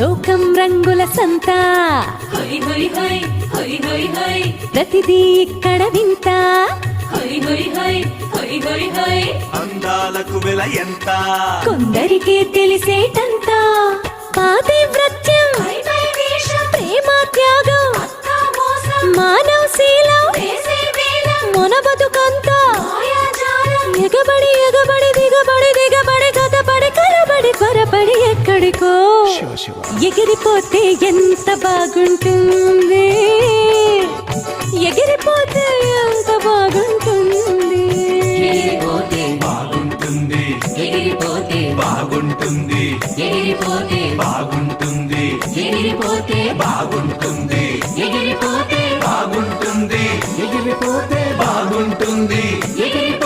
లోకం రంగుల సంత. ప్రతిదీ ఇక్కడ వింత అందాలకు వెల ఎంత? కొందరికే తెలిసేటంత. పాతివ్రత్యం ప్రేమ త్యాగం. మానవ శీలం మన బతుకంతా. ఎగబడి ఎగబడి ఎక్కడికో ఎగిరిపోతే ఎంత బాగుంటుంది? ఎగిరిపోతే ఎంత బాగుంటుంది? బాగుంటుంది. ఎగిరిపోతే బాగుంటుంది. ఎగిరిపోతే బాగుంటుంది. ఎగిరిపోతే బాగుంటుంది. ఎగిరిపోతే బాగుంటుంది. ఎగిరిపోతే బాగుంటుంది. ఎగిరి